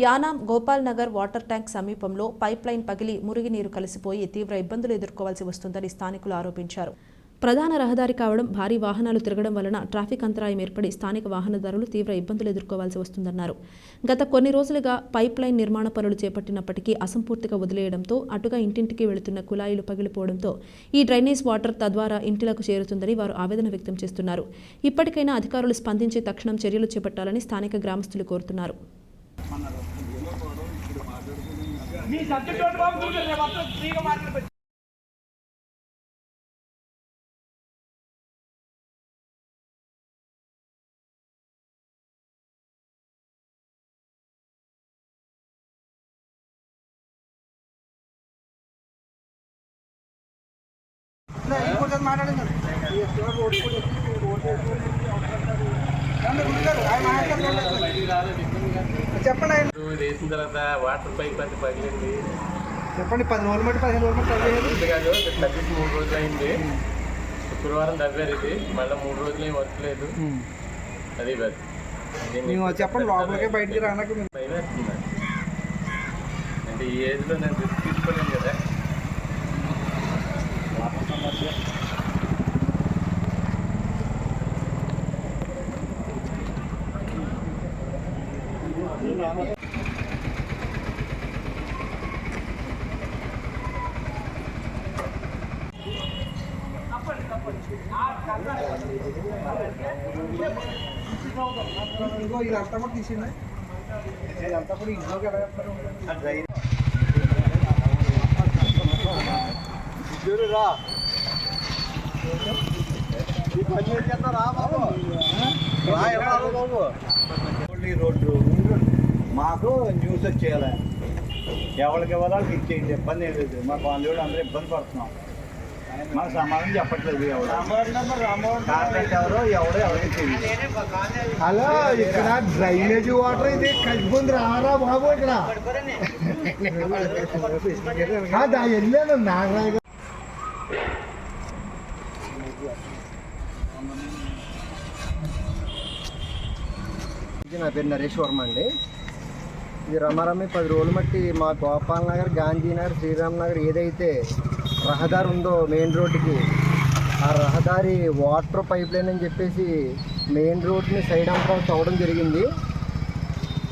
Yanam Gopal Nagar water tank సమీపంలో pipeline పగిలి మురుగునీరు కలిసిపోయి తీవ్ర ఇబ్బందులు ఎదుర్కోవాల్సి వస్తుందని స్థానికులు ఆరోపించారు. ప్రధాన రహదారి కావడం భారీ వాహనాలు తిరగడం వలన ట్రాఫిక్ అంతరాయం ఏర్పడి స్థానిక వాహనదారులు తీవ్ర ఇబ్బందులు ఎదుర్కోవాల్సి వస్తుందన్నారు. గత కొన్ని రోజులుగా పైప్ లైన్ నిర్మాణ పనులు చేపట్టినప్పటికీ అసంపూర్తిగా వదిలేయడంతో అటుగా ఇంటింటికి వెళుతున్న కుళాయిలు పగిలిపోవడంతో ఈ డ్రైనేజ్ వాటర్ తద్వారా ఇంటిలకు చేరుతుందని వారు ఆవేదన వ్యక్తం చేస్తున్నారు. ఇప్పటికైనా అధికారులు స్పందించి తక్షణం చర్యలు చేపట్టాలని స్థానిక గ్రామస్తులు కోరుతున్నారు. మీ సబ్జెక్ట్ ఒకటి బాబు చూడండి రేపు మొత్తం ఫ్రీగా మాట్లాడి చెప్పండి. వేసిన తర్వాత వాటర్ పైప్ అది పగిలింది. చెప్పండి పది రోజులు బట్టి పదిహేను రోజులు ఇది కాదు తగ్గించి మూడు రోజులు అయింది. శుక్రవారం తవ్వారు ఇది. మళ్ళీ మూడు రోజులు ఏం వర్క్ లేదు అది చెప్పండి లోపలికే బయటికి రానక. అంటే ఈ ఏజ్లో నేను ఇంకో ఇదంతా కూడా తీసిండే ఇదంతా కూడా ఇంట్లోకి ఎలా చెప్తారు ఈ రోడ్డు. మాకు న్యూస్ వచ్చేయాలి. ఎవరికి ఇవ్వాలో ఇచ్చేయండి ఇబ్బంది ఏం లేదు. మా బాంధవుడు అందరూ ఇబ్బంది పడుతున్నాం. మాకు సమాధానం చెప్పట్లేదు ఎవరు. ఎవరు ఎవడో ఎవరికి హలో ఇక్కడ డ్రైనేజ్ వాటర్ ఇది కలిసిపోయింది రారా బాబు ఇక్కడ. వెళ్ళాను. నాగరాజు గారు. నా పేరు నరేష్ వర్మ అండి. ఇది రమారమి పది రోజులు మట్టి మా గోపాల్ నగర్ గాంధీనగర్ శ్రీరామ్ నగర్ ఏదైతే రహదారి ఉందో మెయిన్ రోడ్డుకి ఆ రహదారి వాటర్ పైప్ లైన్ అని చెప్పేసి మెయిన్ రోడ్ని సైడ్ అంతా తవ్వడం జరిగింది.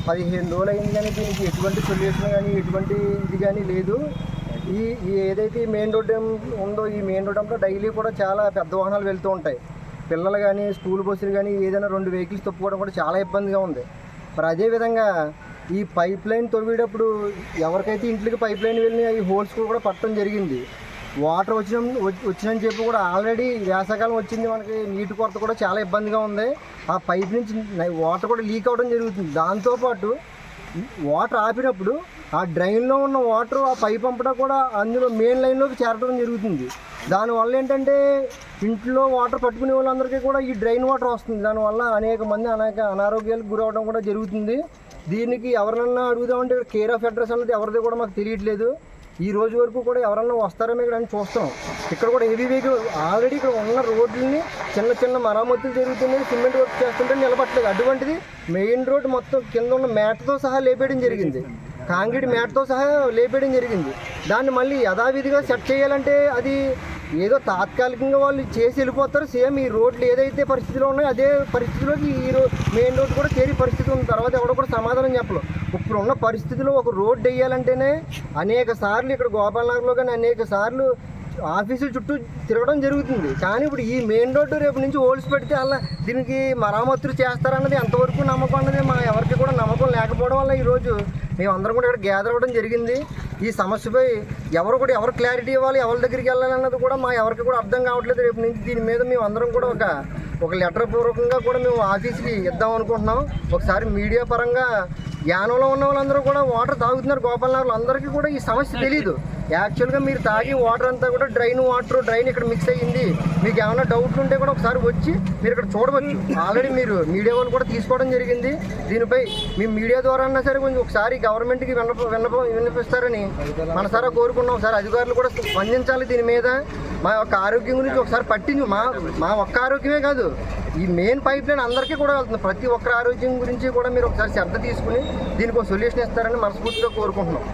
పదిహేను రోజులు అయింది కానీ దీనికి ఎటువంటి సొల్యూషన్ కానీ ఎటువంటి ఇది కానీ లేదు. ఈ ఈ ఏదైతే మెయిన్ రోడ్ ఉందో ఈ మెయిన్ రోడ్ అంతా డైలీ కూడా చాలా పెద్ద వాహనాలు వెళ్తూ ఉంటాయి. పిల్లలు కానీ స్కూల్ బస్సులు కానీ ఏదైనా రెండు వెహికల్స్ తప్పుకోవడం కూడా చాలా ఇబ్బందిగా ఉంది. మరి అదేవిధంగా ఈ పైప్ లైన్ తవ్వేటప్పుడు ఎవరికైతే ఇంట్లోకి పైప్ లైన్ వెళ్ళి ఈ హోల్స్ కూడా పట్టడం జరిగింది. వాటర్ వచ్చిన వచ్చినని చెప్పి కూడా ఆల్రెడీ వేసవకాలం వచ్చింది మనకి నీటి కొరత కూడా చాలా ఇబ్బందిగా ఉంది. ఆ పైప్ నుంచి వాటర్ కూడా లీక్ అవ్వడం జరుగుతుంది. దాంతోపాటు వాటర్ ఆపినప్పుడు ఆ డ్రైన్లో ఉన్న వాటర్ ఆ పైప్ పంపడం కూడా అందులో మెయిన్ లైన్లోకి చేరడం జరుగుతుంది. దానివల్ల ఏంటంటే ఇంట్లో వాటర్ పట్టుకునే వాళ్ళందరికీ కూడా ఈ డ్రైన్ వాటర్ వస్తుంది. దానివల్ల అనేక మంది అనేక అనారోగ్యాలకు గురవడం కూడా జరుగుతుంది. దీనికి ఎవరినన్నా అడుగుదామంటే ఇక్కడ కేర్ ఆఫ్ అడ్రస్ అనేది ఎవరిది కూడా మాకు తెలియట్లేదు. ఈ రోజు వరకు కూడా ఎవరన్నా వస్తారేమో ఇక్కడ అని చూస్తాం. ఇక్కడ కూడా హెవీ వెహికల్ ఆల్రెడీ ఇక్కడ ఉన్న రోడ్లని చిన్న చిన్న మరామతులు జరుగుతున్నాయి. సిమెంట్ వర్క్ చేస్తుంటే నిలబట్టలేదు. అటువంటిది మెయిన్ రోడ్ మొత్తం కింద ఉన్న మ్యాట్తో సహా లేపేయడం జరిగింది. కాంక్రీట్ మ్యాట్తో సహా లేపేయడం జరిగింది. దాన్ని మళ్ళీ యథావిధిగా సెట్ చేయాలంటే అది ఏదో తాత్కాలికంగా వాళ్ళు చేసి వెళ్ళిపోతారు. సేమ్ ఈ రోడ్లు ఏదైతే పరిస్థితిలో ఉన్నాయో అదే పరిస్థితిలోకి ఈ రో మెయిన్ రోడ్ కూడా చేరి పరిస్థితి ఉంది. తర్వాత ఎవడో కూడా సమాధానం చెప్పలేదు ఇప్పుడు ఉన్న పరిస్థితిలో ఒక రోడ్డు వేయాలంటేనే అనేక సార్లు ఇక్కడ గోపాలనగర్లో కానీ అనేక సార్లు ఆఫీసుల చుట్టూ తిరగడం జరుగుతుంది. కానీ ఇప్పుడు ఈ మెయిన్ రోడ్డు రేపు నుంచి హోల్స్ పెడితే అలా దీనికి మరామతులు చేస్తారన్నది ఎంతవరకు నమ్మకం అన్నది మా ఎవరికి కూడా నమ్మకం లేకపోవడం వల్ల ఈరోజు మేమందరం కూడా ఇక్కడ గ్యాదర్ అవ్వడం జరిగింది. ఈ సమస్యపై ఎవరు కూడా ఎవరు క్లారిటీ ఇవ్వాలి ఎవరి దగ్గరికి వెళ్ళాలి అన్నది కూడా మా ఎవరికి కూడా అర్థం కావట్లేదు. రేపు నుంచి దీని మీద మేము అందరం కూడా ఒక ఒక లెటర్ పూర్వకంగా కూడా మేము ఆఫీస్కి ఇద్దాం అనుకుంటున్నాం. ఒకసారి మీడియా పరంగా యానంలో ఉన్న వాళ్ళందరూ కూడా వాటర్ తాగుతున్నారు. గోపాలనగర్లో అందరికీ కూడా ఈ సమస్య తెలియదు యాక్చువల్గా మీరు తాగి వాటర్ అంతా కూడా డ్రైన్ వాటర్ డ్రైన్ ఇక్కడ మిక్స్ అయ్యింది. మీకు ఏమైనా డౌట్లు ఉంటే కూడా ఒకసారి వచ్చి మీరు ఇక్కడ చూడవచ్చు. ఆల్రెడీ మీరు మీడియా వాళ్ళు కూడా తీసుకోవడం జరిగింది. దీనిపై మీ మీడియా ద్వారా అన్నా సరే కొంచెం ఒకసారి గవర్నమెంట్కి విన్నప విన్నప విన్నపిస్తారని మనసారా కోరుకున్నాం. ఒకసారి అధికారులు కూడా స్పందించాలి దీని మీద. మా యొక్క ఆరోగ్యం గురించి ఒకసారి పట్టించు మా మా ఒక్క ఆరోగ్యమే కాదు. ఈ మెయిన్ పైప్ లైన్ అందరికీ కూడా వెళ్తుంది. ప్రతి ఒక్కరి ఆరోగ్యం గురించి కూడా మీరు ఒకసారి శ్రద్ధ తీసుకుని దీనికి ఒక సొల్యూషన్ ఇస్తారని మనస్ఫూర్తిగా కోరుకుంటున్నాం.